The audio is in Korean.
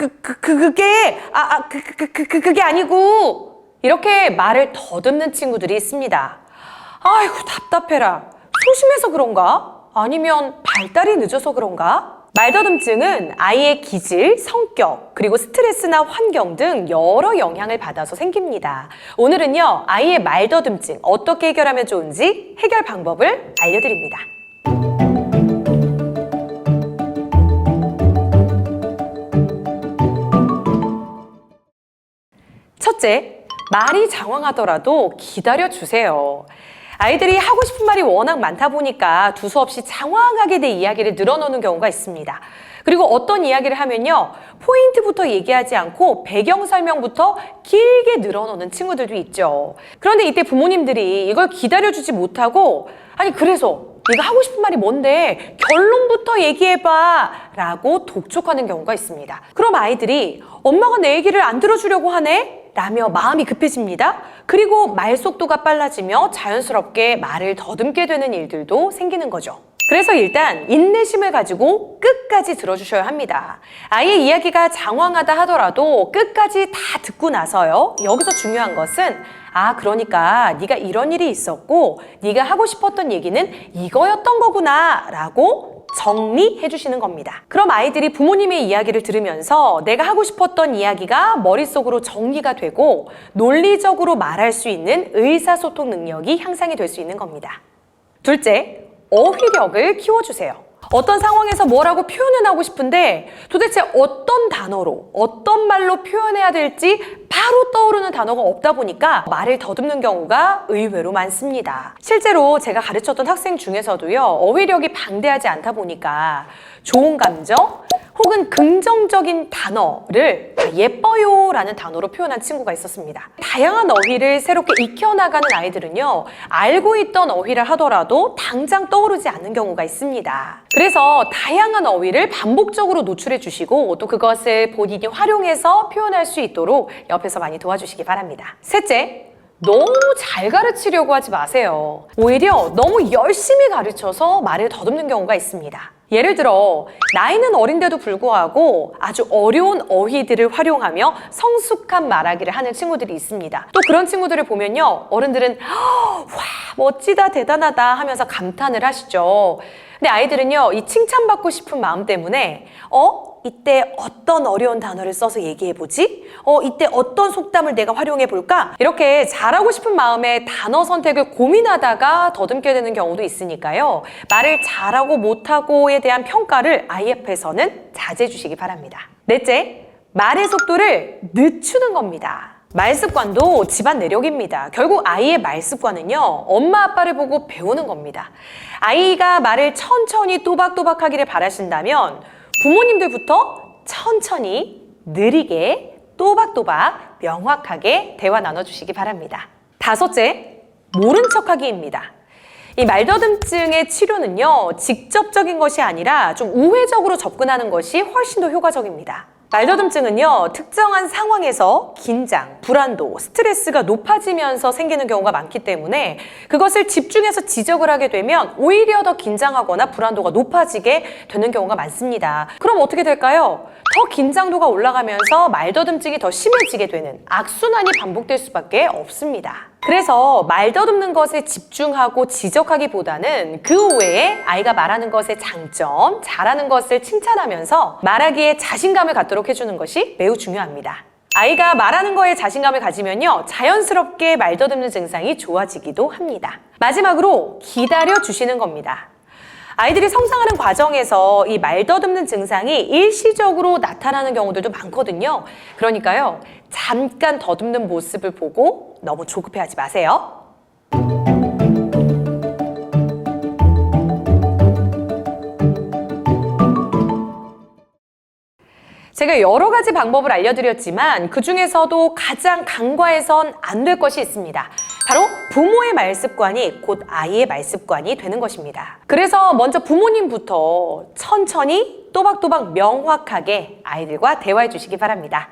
그, 그, 그, 그게, 아, 아, 그, 그, 그, 그, 그게 아니고. 이렇게 말을 더듬는 친구들이 있습니다. 아이고, 답답해라. 소심해서 그런가? 아니면 발달이 늦어서 그런가? 말더듬증은 아이의 기질, 성격, 그리고 스트레스나 환경 등 여러 영향을 받아서 생깁니다. 오늘은요, 아이의 말더듬증 어떻게 해결하면 좋은지 해결 방법을 알려드립니다. 첫째, 말이 장황하더라도 기다려주세요. 아이들이 하고 싶은 말이 워낙 많다 보니까 두서없이 장황하게 내 이야기를 늘어놓는 경우가 있습니다. 그리고 어떤 이야기를 하면요. 포인트부터 얘기하지 않고 배경 설명부터 길게 늘어놓는 친구들도 있죠. 그런데 이때 부모님들이 이걸 기다려주지 못하고 아니 그래서 네가 하고 싶은 말이 뭔데 결론부터 얘기해봐 라고 독촉하는 경우가 있습니다. 그럼 아이들이 엄마가 내 얘기를 안 들어주려고 하네? 라며 마음이 급해집니다. 그리고 말 속도가 빨라지며 자연스럽게 말을 더듬게 되는 일들도 생기는 거죠. 그래서 일단 인내심을 가지고 끝까지 들어주셔야 합니다. 아이의 이야기가 장황하다 하더라도 끝까지 다 듣고 나서요. 여기서 중요한 것은 아 그러니까 네가 이런 일이 있었고 네가 하고 싶었던 얘기는 이거였던 거구나 라고 정리해 주시는 겁니다. 그럼 아이들이 부모님의 이야기를 들으면서 내가 하고 싶었던 이야기가 머릿속으로 정리가 되고 논리적으로 말할 수 있는 의사소통 능력이 향상이 될 수 있는 겁니다. 둘째, 어휘력을 키워주세요. 어떤 상황에서 뭐라고 표현을 하고 싶은데 도대체 어떤 단어로, 어떤 말로 표현해야 될지 바로 떠오르는 단어가 없다 보니까 말을 더듬는 경우가 의외로 많습니다. 실제로 제가 가르쳤던 학생 중에서도요, 어휘력이 방대하지 않다 보니까 좋은 감정, 혹은 긍정적인 단어를 예뻐요 라는 단어로 표현한 친구가 있었습니다. 다양한 어휘를 새롭게 익혀나가는 아이들은요, 알고 있던 어휘를 하더라도 당장 떠오르지 않는 경우가 있습니다. 그래서 다양한 어휘를 반복적으로 노출해 주시고 또 그것을 본인이 활용해서 표현할 수 있도록 옆에서 많이 도와주시기 바랍니다. 셋째, 너무 잘 가르치려고 하지 마세요. 오히려 너무 열심히 가르쳐서 말을 더듬는 경우가 있습니다. 예를 들어 나이는 어린데도 불구하고 아주 어려운 어휘들을 활용하며 성숙한 말하기를 하는 친구들이 있습니다. 또 그런 친구들을 보면요. 어른들은 와 멋지다 대단하다 하면서 감탄을 하시죠. 근데 아이들은요. 이 칭찬받고 싶은 마음 때문에 어? 이때 어떤 어려운 단어를 써서 얘기해 보지? 어, 이때 어떤 속담을 내가 활용해 볼까? 이렇게 잘하고 싶은 마음에 단어 선택을 고민하다가 더듬게 되는 경우도 있으니까요. 말을 잘하고 못하고에 대한 평가를 IF에서는 자제해 주시기 바랍니다. 넷째, 말의 속도를 늦추는 겁니다. 말 습관도 집안 내력입니다. 결국 아이의 말 습관은요, 엄마 아빠를 보고 배우는 겁니다. 아이가 말을 천천히 또박또박 하기를 바라신다면 부모님들부터 천천히, 느리게, 또박또박, 명확하게 대화 나눠주시기 바랍니다. 다섯째, 모른 척하기입니다. 이 말더듬증의 치료는요, 직접적인 것이 아니라 좀 우회적으로 접근하는 것이 훨씬 더 효과적입니다. 말더듬증은요, 특정한 상황에서 긴장, 불안도, 스트레스가 높아지면서 생기는 경우가 많기 때문에 그것을 집중해서 지적을 하게 되면 오히려 더 긴장하거나 불안도가 높아지게 되는 경우가 많습니다. 그럼 어떻게 될까요? 더 긴장도가 올라가면서 말더듬증이 더 심해지게 되는 악순환이 반복될 수밖에 없습니다. 그래서 말 더듬는 것에 집중하고 지적하기보다는 그 외에 아이가 말하는 것의 장점, 잘하는 것을 칭찬하면서 말하기에 자신감을 갖도록 해주는 것이 매우 중요합니다. 아이가 말하는 거에 자신감을 가지면요, 자연스럽게 말 더듬는 증상이 좋아지기도 합니다. 마지막으로 기다려 주시는 겁니다. 아이들이 성장하는 과정에서 이 말더듬는 증상이 일시적으로 나타나는 경우들도 많거든요. 그러니까요, 잠깐 더듬는 모습을 보고 너무 조급해하지 마세요. 제가 여러 가지 방법을 알려드렸지만 그 중에서도 가장 간과해선 안 될 것이 있습니다. 바로 부모의 말 습관이 곧 아이의 말 습관이 되는 것입니다. 그래서 먼저 부모님부터 천천히 또박또박 명확하게 아이들과 대화해 주시기 바랍니다.